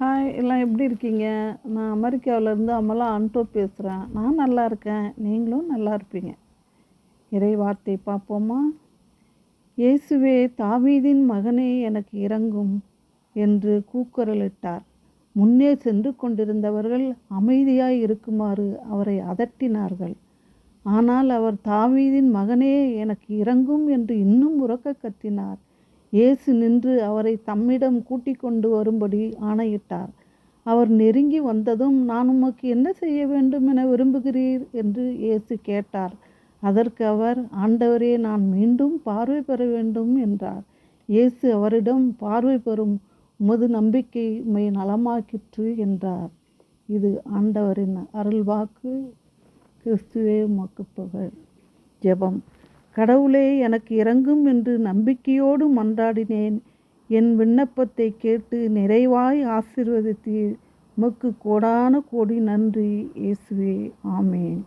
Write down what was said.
Hi எல்லாம் எப்படி இருக்கீங்க? நான் அமெரிக்காவிலேருந்து அமலா அன்டோ பேசுகிறேன் நான் நல்லா இருக்கேன். நீங்களும் நல்லா இருப்பீங்க. இறை வார்த்தை பார்ப்போமா? இயேசுவே தாவீதின் மகனே எனக்கு இறங்கும் என்று கூக்குரலிட்டார். முன்னே சென்று கொண்டிருந்தவர்கள் அமைதியாய் இருக்குமாறு அவரை அதட்டினார்கள். ஆனால் அவர் தாவீதின் மகனே எனக்கு இறங்கும் என்று இன்னும் உறக்க கத்தினார். இயேசு நின்று அவரை தம்மிடம் கூட்டிக் கொண்டு வரும்படி ஆணையிட்டார். அவர் நெருங்கி வந்ததும் நான் உமக்கு என்ன செய்ய வேண்டும் என விரும்புகிறீர்? என்று இயேசு கேட்டார். அதற்கு அவர் ஆண்டவரே நான் மீண்டும் பார்வை பெற வேண்டும் என்றார். இயேசு அவரிடம் பார்வை பெறும் உமது நம்பிக்கை உம்மை நலமாக்கிற்று என்றார். இது ஆண்டவரின் அருள்வாக்கு. கிறிஸ்துவே உமக்கு புகழ். ஜெபம். கடவுளே எனக்கு இறங்கும் என்று நம்பிக்கையோடு மன்றாடினேன். என் விண்ணப்பத்தை கேட்டு நிறைவாய் ஆசீர்வதித்தீர் உமக்கு கோடான கோடி நன்றி இயேசுவே. ஆமேன்.